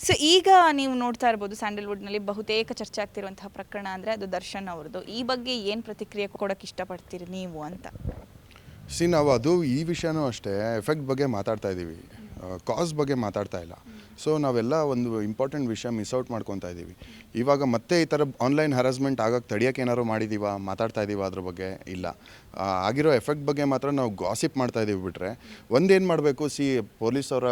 So ಈಗ ನೀವು ನೋಡ್ತಾ ಇರ್ಬೋದು ಸ್ಯಾಂಡಲ್ವುಡ್ನಲ್ಲಿ ಬಹುತೇಕ ಚರ್ಚೆ ಆಗ್ತಿರುವಂತಹ ಪ್ರಕರಣ ಅಂದರೆ ಅದು ದರ್ಶನ್ ಅವ್ರದ್ದು. ಈ ಬಗ್ಗೆ ಏನು ಪ್ರತಿಕ್ರಿಯೆ ಕೊಡೋಕೆ ಇಷ್ಟಪಡ್ತೀರಿ ನೀವು ಅಂತ? ಸಿ ನಾವು ಅದು ಈ ವಿಷಯನೂ ಅಷ್ಟೇ ಎಫೆಕ್ಟ್ ಬಗ್ಗೆ ಮಾತಾಡ್ತಾ ಇದ್ದೀವಿ ಕಾಸ್ ಬಗ್ಗೆ ಮಾತಾಡ್ತಾ ಇಲ್ಲ. ಸೊ ನಾವೆಲ್ಲ ಒಂದು ಇಂಪಾರ್ಟೆಂಟ್ ವಿಷಯ ಮಿಸ್ ಔಟ್ ಮಾಡ್ಕೊತಾ ಇದ್ದೀವಿ. ಇವಾಗ ಮತ್ತೆ ಈ ಥರ ಆನ್ಲೈನ್ ಹರಾಸ್ಮೆಂಟ್ ಆಗೋಕ್ಕೆ ತಡಿಯೋಕೆ ಏನಾದ್ರು ಮಾಡಿದ್ದೀವಾ ಮಾತಾಡ್ತಾ ಇದ್ದೀವ ಅದ್ರ ಬಗ್ಗೆ? ಇಲ್ಲ. ಆಗಿರೋ ಎಫೆಕ್ಟ್ ಬಗ್ಗೆ ಮಾತ್ರ ನಾವು ಗಾಸಿಪ್ ಮಾಡ್ತಾ ಇದ್ದೀವಿ ಬಿಟ್ಟರೆ ಒಂದೇನು ಮಾಡಬೇಕು? ಸಿ ಪೊಲೀಸ್ ಅವರ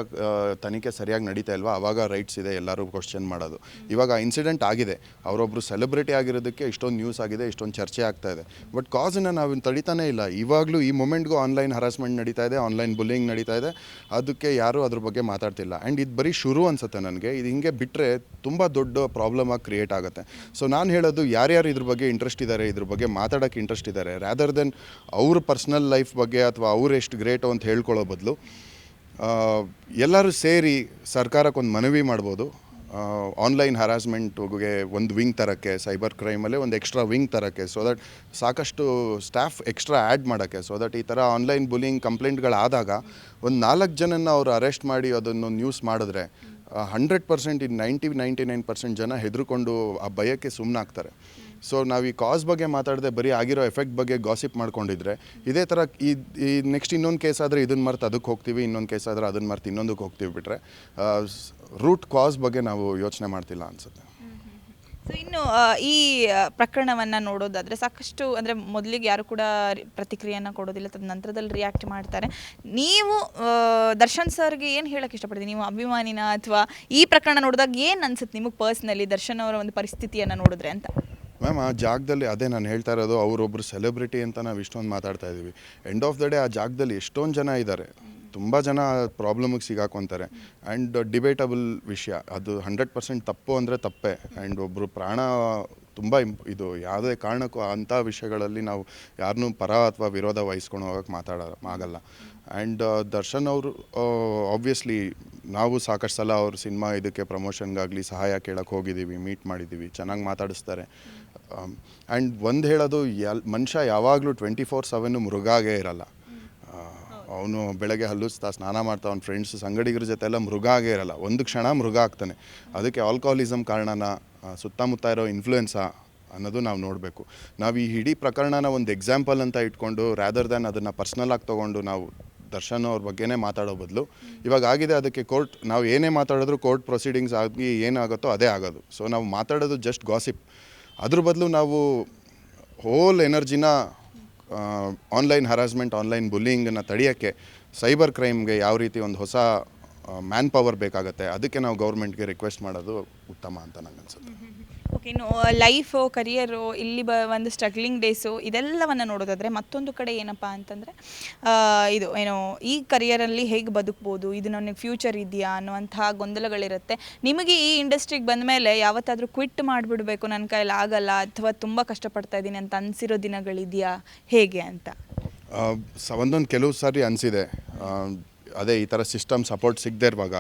ತನಿಖೆ ಸರಿಯಾಗಿ ನಡೀತಾ ಇಲ್ವಾ? ಅವಾಗ ರೈಟ್ಸ್ ಇದೆ, ಎಲ್ಲರೂ ಕ್ವಶನ್ ಮಾಡೋದು. ಇವಾಗ ಇನ್ಸಿಡೆಂಟ್ ಆಗಿದೆ. ಅವರೊಬ್ಬರು ಸೆಲೆಬ್ರಿಟಿ ಆಗಿರೋದಕ್ಕೆ ಇಷ್ಟೊಂದು ನ್ಯೂಸ್ ಆಗಿದೆ, ಇಷ್ಟೊಂದು ಚರ್ಚೆ ಆಗ್ತಾ ಇದೆ. ಬಟ್ ಕಾಸನ್ನು ನಾವು ತಡಿತಾನೇ ಇಲ್ಲ. ಇವಾಗಲೂ ಈ ಮೊಮೆಂಟ್ಗೂ ಆನ್ಲೈನ್ ಹರಾಸ್ಮೆಂಟ್ ನಡೀತಾ ಇದೆ ಆನ್ಲೈನ್ ಬುಲ್ಲಿಂಗ್ ನಡೀತಾ ಇದೆ. ಅದಕ್ಕೆ ಯಾರೂ ಅದ್ರ ಬಗ್ಗೆ ಮಾತಾಡ್ತಿಲ್ಲ. ಆ್ಯಂಡ್ ಇದು ಬರೀ ಶುರು ಅನ್ಸುತ್ತೆ ನನಗೆ. ಇದು ಹಿಂಗೆ ಬಿಟ್ಟರೆ ತುಂಬ ದೊಡ್ಡ ಪ್ರಾಬ್ಲಮ್ ಆಗಿ ಕ್ರಿಯೇಟ್ ಆಗುತ್ತೆ. ಸೊ ನಾನು ಹೇಳೋದು ಯಾರ್ಯಾರು ಇದ್ರ ಬಗ್ಗೆ ಇಂಟ್ರೆಸ್ಟ್ ಇದ್ದಾರೆ ಇದ್ರ ಬಗ್ಗೆ ಮಾತಾಡೋಕ್ಕೆ ಇಂಟ್ರೆಸ್ಟ್ ಇದ್ದಾರೆ ರ್ಯಾದರ್ ದೆನ್ ಅವ್ರ ಪರ್ಸ್ನಲ್ ಲೈಫ್ ಬಗ್ಗೆ ಅಥವಾ ಅವ್ರು ಎಷ್ಟು ಗ್ರೇಟು ಅಂತ ಹೇಳ್ಕೊಳ್ಳೋ ಬದಲು ಎಲ್ಲರೂ ಸೇರಿ ಸರ್ಕಾರಕ್ಕೊಂದು ಮನವಿ ಮಾಡ್ಬೋದು. ಆನ್ಲೈನ್ ಹರಾಸ್ಮೆಂಟ್ಗೆ ಒಂದು ವಿಂಗ್ ತರೋಕ್ಕೆ ಸೈಬರ್ ಕ್ರೈಮಲ್ಲೇ ಒಂದು ಎಕ್ಸ್ಟ್ರಾ ವಿಂಗ್ ತರೋಕ್ಕೆ ಸೊ ದಟ್ ಸಾಕಷ್ಟು ಸ್ಟಾಫ್ ಎಕ್ಸ್ಟ್ರಾ ಆ್ಯಡ್ ಮಾಡೋಕ್ಕೆ ಸೊ ದಟ್ ಈ ಥರ ಆನ್ಲೈನ್ ಬುಲಿಂಗ್ ಕಂಪ್ಲೇಂಟ್ಗಳಾದಾಗ ಒಂದು ನಾಲ್ಕು ಜನನ ಅವರು ಅರೆಸ್ಟ್ ಮಾಡಿ ಅದನ್ನು ನ್ಯೂಸ್ ಮಾಡಿದ್ರೆ hundred percent in ninety ninety nine percent ಜನ ಹೆದರ್ಕೊಂಡು ಆ ಭಯಕ್ಕೆ ಸುಮ್ಮನಾಗ್ತಾರೆ ಸೊ ನಾವು ಈ ಕಾಸ್ ಬಗ್ಗೆ ಮಾತಾಡದೆ ಬರೀ ಆಗಿರೋ ಎಫೆಕ್ಟ್ ಬಗ್ಗೆ ಗಾಸಿಪ್ ಮಾಡ್ಕೊಂಡಿದ್ರೆ, ಇದೇ ಥರ ಈ ಈ ನೆಕ್ಸ್ಟ್ ಇನ್ನೊಂದು ಕೇಸ್ ಆದರೆ ಇದನ್ನು ಮರ್ತು ಅದಕ್ಕೆ ಹೋಗ್ತೀವಿ, ಇನ್ನೊಂದು ಕೇಸ್ ಆದರೆ ಅದನ್ನು ಮರ್ತು ಇನ್ನೊಂದಕ್ಕೆ ಹೋಗ್ತೀವಿ ಬಿಟ್ಟರೆ ರೂಟ್ ಕಾಸ್ ಬಗ್ಗೆ ನಾವು ಯೋಚನೆ ಮಾಡ್ತಿಲ್ಲ ಅನಿಸುತ್ತೆ. ಸೊ ಇನ್ನು ಈ ಪ್ರಕರಣವನ್ನು ನೋಡೋದಾದರೆ ಸಾಕಷ್ಟು, ಅಂದರೆ ಮೊದಲಿಗೆ ಯಾರು ಕೂಡ ಪ್ರತಿಕ್ರಿಯೆಯನ್ನು ಕೊಡೋದಿಲ್ಲ, ತದ ನಂತರದಲ್ಲಿ ರಿಯಾಕ್ಟ್ ಮಾಡ್ತಾರೆ. ನೀವು ದರ್ಶನ್ ಸರ್ಗೆ ಏನು ಹೇಳಕ್ಕೆ ಇಷ್ಟಪಡ್ತೀವಿ ನೀವು ಅಭಿಮಾನಿನ ಅಥವಾ ಈ ಪ್ರಕರಣ ನೋಡಿದಾಗ ಏನು ಅನ್ಸುತ್ತೆ ನಿಮಗೆ ಪರ್ಸ್ನಲಿ ದರ್ಶನ್ ಅವರ ಒಂದು ಪರಿಸ್ಥಿತಿಯನ್ನು ನೋಡಿದ್ರೆ ಅಂತ? ಮ್ಯಾಮ್ ಆ ಜಾಗದಲ್ಲಿ ಅದೇ ನಾನು ಹೇಳ್ತಾ ಇರೋದು ಅವರೊಬ್ಬರು ಸೆಲೆಬ್ರಿಟಿ ಅಂತ ನಾವು ಇಷ್ಟೊಂದು ಮಾತಾಡ್ತಾ ಇದ್ದೀವಿ ಎಂಡ್ ಆಫ್ ದ ಡೇ ಆ ಜಾಗದಲ್ಲಿ ಎಷ್ಟೊಂದು ಜನ ಇದ್ದಾರೆ ತುಂಬ ಜನ ಪ್ರಾಬ್ಲಮಿಗೆ ಸಿಗಾಕೊಂತಾರೆ. ಆ್ಯಂಡ್ ಡಿಬೇಟಬಲ್ ವಿಷಯ. ಅದು ಹಂಡ್ರೆಡ್ ಪರ್ಸೆಂಟ್ ತಪ್ಪು ಅಂದರೆ ತಪ್ಪೇ. ಆ್ಯಂಡ್ ಒಬ್ಬರು ಪ್ರಾಣ ತುಂಬ ಇಂಪ್ ಇದು ಯಾವುದೇ ಕಾರಣಕ್ಕೂ ಅಂಥ ವಿಷಯಗಳಲ್ಲಿ ನಾವು ಯಾರನ್ನೂ ಪರ ಅಥವಾ ವಿರೋಧ ವಹಿಸ್ಕೊಂಡು ಹೋಗಕ್ಕೆ ಮಾತಾಡೋ ಆಗಲ್ಲ. ಆ್ಯಂಡ್ ದರ್ಶನ್ ಅವರು ಆಬ್ವಿಯಸ್ಲಿ ನಾವು ಸಾಕಷ್ಟು ಸಲ ಅವ್ರ ಸಿನಿಮಾ ಇದಕ್ಕೆ ಪ್ರಮೋಷನ್ಗಾಗಲಿ ಸಹಾಯ ಕೇಳೋಕ್ಕೆ ಹೋಗಿದ್ದೀವಿ, ಮೀಟ್ ಮಾಡಿದ್ದೀವಿ, ಚೆನ್ನಾಗಿ ಮಾತಾಡಿಸ್ತಾರೆ. ಆ್ಯಂಡ್ ಒಂದು ಹೇಳೋದು ಎಲ್ ಮನುಷ್ಯ ಯಾವಾಗಲೂ ಟ್ವೆಂಟಿ ಫೋರ್ ಸೆವೆನ್ನು ಮೃಗಾಗೇ ಇರಲ್ಲ. ಅವನು ಬೆಳಗ್ಗೆ ಹಲ್ಲುಸ್ತಾ ಸ್ನಾನ ಮಾಡ್ತಾ ಅವ್ನ ಫ್ರೆಂಡ್ಸ್ ಸಂಗಡಿಗರ ಜೊತೆ ಎಲ್ಲ ಮೃಗ ಆಗೇ ಇರಲ್ಲ. ಒಂದು ಕ್ಷಣ ಮೃಗ ಆಗ್ತಾನೆ. ಅದಕ್ಕೆ ಆಲ್ಕೋಹಾಲಿಸಮ್ ಕಾರಣನ ಸುತ್ತಮುತ್ತ ಇರೋ ಇನ್ಫ್ಲೂಯೆನ್ಸ ಅನ್ನೋದು ನಾವು ನೋಡಬೇಕು. ನಾವು ಈ ಇಡೀ ಪ್ರಕರಣನ ಒಂದು ಎಕ್ಸಾಂಪಲ್ ಅಂತ ಇಟ್ಕೊಂಡು ರ್ಯಾದರ್ ದ್ಯಾನ್ ಅದನ್ನು ಪರ್ಸ್ನಲ್ ಆಗಿ ತೊಗೊಂಡು ನಾವು ದರ್ಶನ್ ಅವ್ರ ಬಗ್ಗೆನೇ ಮಾತಾಡೋ ಬದಲು, ಇವಾಗ ಆಗಿದೆ ಅದಕ್ಕೆ ಕೋರ್ಟ್ ನಾವು ಏನೇ ಮಾತಾಡಿದ್ರು ಕೋರ್ಟ್ ಪ್ರೊಸೀಡಿಂಗ್ಸ್ ಆಗಿ ಏನಾಗುತ್ತೋ ಅದೇ ಆಗೋದು. ಸೊ ನಾವು ಮಾತಾಡೋದು ಜಸ್ಟ್ ಗಾಸಿಪ್ ಅದ್ರ ಬದಲು ನಾವು ಹೋಲ್ ಎನರ್ಜಿನ ಆನ್ಲೈನ್ ಹರಾಸ್ಮೆಂಟ್ ಆನ್ಲೈನ್ ಬುಲ್ಲಿಂಗನ್ನು ತಡೆಯೋಕ್ಕೆ ಸೈಬರ್ ಕ್ರೈಮ್ಗೆ ಯಾವ ರೀತಿ ಒಂದು ಹೊಸ ಮ್ಯಾನ್ ಪವರ್ ಬೇಕಾಗುತ್ತೆ. ಅದಕ್ಕೆ ನಾವು ಗೌರ್ಮೆಂಟ್ಗೆ ರಿಕ್ವೆಸ್ಟ್ ಮಾಡೋದು ಉತ್ತಮ ಅಂತ ನಂಗೆ ಅನ್ಸುತ್ತೆ. ಓಕೆ ಇನ್ನು ಲೈಫು ಕರಿಯರು ಇಲ್ಲಿ ಬ ಒಂದು ಸ್ಟ್ರಗ್ಲಿಂಗ್ ಡೇಸು ಇದೆಲ್ಲವನ್ನು ನೋಡೋದಾದರೆ ಮತ್ತೊಂದು ಕಡೆ ಏನಪ್ಪ ಅಂತಂದರೆ ಇದು ಏನು ಈ ಕರಿಯರಲ್ಲಿ ಹೇಗೆ ಬದುಕ್ಬೋದು ಇದು ನನಗೆ ಫ್ಯೂಚರ್ ಇದೆಯಾ ಅನ್ನುವಂಥ ಗೊಂದಲಗಳಿರುತ್ತೆ. ನಿಮಗೆ ಈ ಇಂಡಸ್ಟ್ರಿಗೆ ಬಂದ ಮೇಲೆ ಯಾವತ್ತಾದರೂ ಕ್ವಿಟ್ ಮಾಡಿಬಿಡಬೇಕು ನನ್ನ ಕೈಯಲ್ಲಿ ಆಗಲ್ಲ ಅಥವಾ ತುಂಬ ಕಷ್ಟಪಡ್ತಾ ಇದ್ದೀನಿ ಅಂತ ಅನಿಸಿರೋ ದಿನಗಳಿದೆಯಾ? ಹೇಗೆ ಅಂತ? ಒಂದೊಂದು ಕೆಲವು ಸಾರಿ ಅನಿಸಿದೆ. ಅದೇ ಈ ಥರ ಸಿಸ್ಟಮ್ ಸಪೋರ್ಟ್ ಸಿಗದೇ ಇರುವಾಗ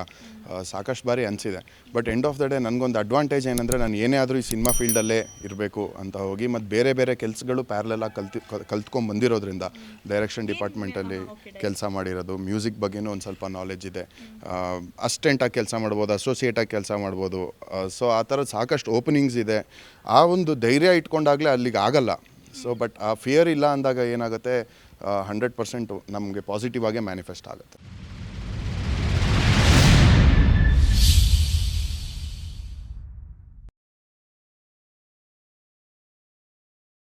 ಸಾಕಷ್ಟು ಬಾರಿ ಅನಿಸಿದೆ. But end of the day ನನಗೊಂದು ಅಡ್ವಾಂಟೇಜ್ ಏನಂದರೆ ನಾನು ಏನೇ ಆದರೂ ಈ ಸಿನಿಮಾ ಫೀಲ್ಡಲ್ಲೇ ಇರಬೇಕು ಅಂತ ಹೋಗಿ ಮತ್ತು ಬೇರೆ ಬೇರೆ ಕೆಲಸಗಳು ಪ್ಯಾರಲೆಲ್ಲ ಕಲ್ತು ಕಲ್ತ್ಕೊಂಡು ಬಂದಿರೋದ್ರಿಂದ ಡೈರೆಕ್ಷನ್ ಡಿಪಾರ್ಟ್ಮೆಂಟಲ್ಲಿ ಕೆಲಸ ಮಾಡಿರೋದು ಮ್ಯೂಸಿಕ್ ಬಗ್ಗೆನೂ ಒಂದು ಸ್ವಲ್ಪ ನಾಲೆಜ್ ಇದೆ. ಅಸ್ಟೆಂಟಾಗಿ ಕೆಲಸ ಮಾಡ್ಬೋದು ಅಸೋಸಿಯೇಟಾಗಿ ಕೆಲಸ ಮಾಡ್ಬೋದು ಸೊ ಆ ಥರ ಸಾಕಷ್ಟು ಓಪನಿಂಗ್ಸ್ ಇದೆ. ಆ ಒಂದು ಧೈರ್ಯ ಇಟ್ಕೊಂಡಾಗಲೇ ಅಲ್ಲಿಗೆ ಆಗಲ್ಲ. ಸೊ ಬಟ್ ಆ ಫಿಯರ್ ಇಲ್ಲ ಅಂದಾಗ ಏನಾಗುತ್ತೆ ಹಂಡ್ರೆಡ್ ಪರ್ಸೆಂಟ್ ನಮಗೆ ಪಾಸಿಟಿವ್ ಆಗೇ ಮ್ಯಾನಿಫೆಸ್ಟ್ ಆಗುತ್ತೆ.